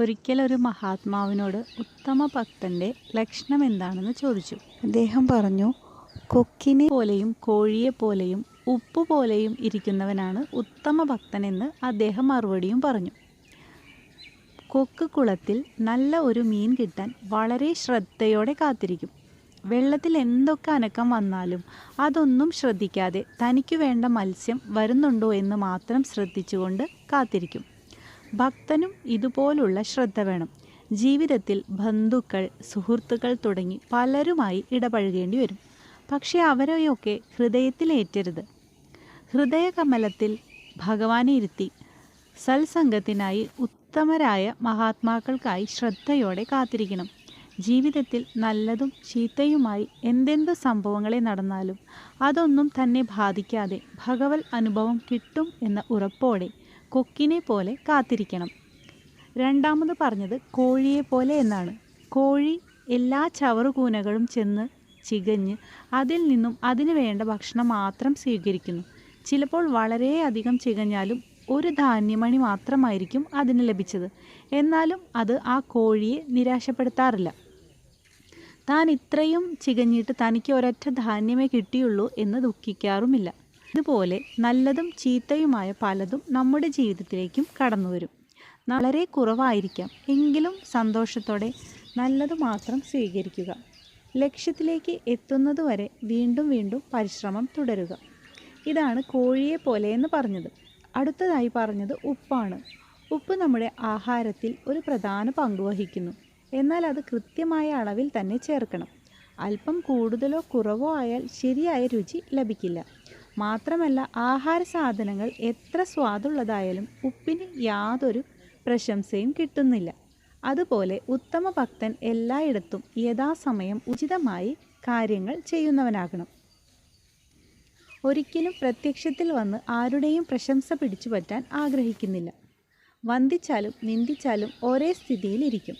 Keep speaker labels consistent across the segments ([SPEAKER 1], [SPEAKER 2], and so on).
[SPEAKER 1] ഒരിക്കൽ ഒരു മഹാത്മാവിനോട് ഉത്തമ ഭക്തന്റെ ലക്ഷണം എന്താണെന്ന് ചോദിച്ചു. അദ്ദേഹം പറഞ്ഞു കൊക്കിനെ പോലെയും കോഴിയെ പോലെയും ഉപ്പ് പോലെയും ഇരിക്കുന്നവനാണ് ഉത്തമ ഭക്തനെന്ന് അദ്ദേഹം മറുപടിയും പറഞ്ഞു. കൊക്ക് കുളത്തിൽ നല്ല ഒരു മീൻ കിട്ടാൻ വളരെ ശ്രദ്ധയോടെ കാത്തിരിക്കും. വെള്ളത്തിൽ എന്തൊക്കെ അനക്കം വന്നാലും അതൊന്നും ശ്രദ്ധിക്കാതെ തനിക്ക് വേണ്ട മത്സ്യം വരുന്നുണ്ടോ എന്ന് മാത്രം ശ്രദ്ധിച്ചുകൊണ്ട് കാത്തിരിക്കും. ഭക്തനും ഇതുപോലുള്ള ശ്രദ്ധ വേണം. ജീവിതത്തിൽ ബന്ധുക്കൾ സുഹൃത്തുക്കൾ തുടങ്ങി പലരുമായി ഇടപഴകേണ്ടി വരും. പക്ഷേ അവരെയൊക്കെ ഹൃദയത്തിലേറ്റരുത്. ഹൃദയകമലത്തിൽ ഭഗവാനെ ഇരുത്തി സത്സംഗത്തിനായി ഉത്തമരായ മഹാത്മാക്കൾക്കായി ശ്രദ്ധയോടെ കാത്തിരിക്കണം. ജീവിതത്തിൽ നല്ലതും ചീത്തയുമായി എന്തെന്ത് സംഭവങ്ങളെ നടന്നാലും അതൊന്നും തന്നെ ബാധിക്കാതെ ഭഗവത് അനുഭവം കിട്ടും എന്ന ഉറപ്പോടെ കൊക്കിനെ പോലെ കാത്തിരിക്കണം. രണ്ടാമത് പറഞ്ഞത് കോഴിയെ പോലെ എന്നാണ്. കോഴി എല്ലാ ചവറുകൂനകളും ചെന്ന് ചികഞ്ഞ് അതിൽ നിന്നും അതിന് വേണ്ട ഭക്ഷണം മാത്രം സ്വീകരിക്കുന്നു. ചിലപ്പോൾ വളരെയധികം ചികഞ്ഞാലും ഒരു ധാന്യമണി മാത്രമായിരിക്കും അതിന് ലഭിച്ചത്. എന്നാലും അത് ആ കോഴിയെ നിരാശപ്പെടുത്താറില്ല. താൻ ഇത്രയും ചികഞ്ഞിട്ട് തനിക്ക് ഒരൊറ്റ ധാന്യമേ കിട്ടിയുള്ളൂ എന്ന് ദുഃഖിക്കാറുമില്ല. ഇതുപോലെ നല്ലതും ചീത്തയുമായ പലതും നമ്മുടെ ജീവിതത്തിലേക്കും കടന്നു വരും. വളരെ കുറവായിരിക്കാം. എങ്കിലും സന്തോഷത്തോടെ നല്ലത് മാത്രം സ്വീകരിക്കുക. ലക്ഷ്യത്തിലേക്ക് എത്തുന്നതുവരെ വീണ്ടും വീണ്ടും പരിശ്രമം തുടരുക. ഇതാണ് കോഴിയെ പോലെ എന്ന് പറഞ്ഞത്. അടുത്തതായി പറഞ്ഞത് ഉപ്പാണ്. ഉപ്പ് നമ്മുടെ ആഹാരത്തിൽ ഒരു പ്രധാന പങ്ക് വഹിക്കുന്നു. എന്നാൽ അത് കൃത്യമായ അളവിൽ തന്നെ ചേർക്കണം. അല്പം കൂടുതലോ കുറവോ ആയാൽ ശരിയായ രുചി ലഭിക്കില്ല. മാത്രമല്ല ആഹാര സാധനങ്ങൾ എത്ര സ്വാദുള്ളതായാലും ഉപ്പിന് യാതൊരു പ്രശംസയും കിട്ടുന്നില്ല. അതുപോലെ ഉത്തമ ഭക്തൻ എല്ലായിടത്തും യഥാസമയം ഉചിതമായി കാര്യങ്ങൾ ചെയ്യുന്നവനാകണം. ഒരിക്കലും പ്രത്യക്ഷത്തിൽ വന്ന് ആരുടെയും പ്രശംസ പിടിച്ചു പറ്റാൻ ആഗ്രഹിക്കുന്നില്ല. വന്ദിച്ചാലും നിന്ദിച്ചാലും ഒരേ സ്ഥിതിയിലിരിക്കും.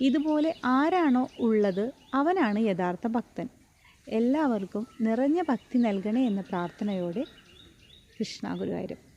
[SPEAKER 1] ഇതുപോലെ ആരാണോ ഉള്ളത് അവനാണ് യഥാർത്ഥ ഭക്തൻ. എല്ലാവർക്കും നിറഞ്ഞ ഭക്തി നൽകണേ എന്ന പ്രാർത്ഥനയോടെ കൃഷ്ണ ഗുരുവായൂരം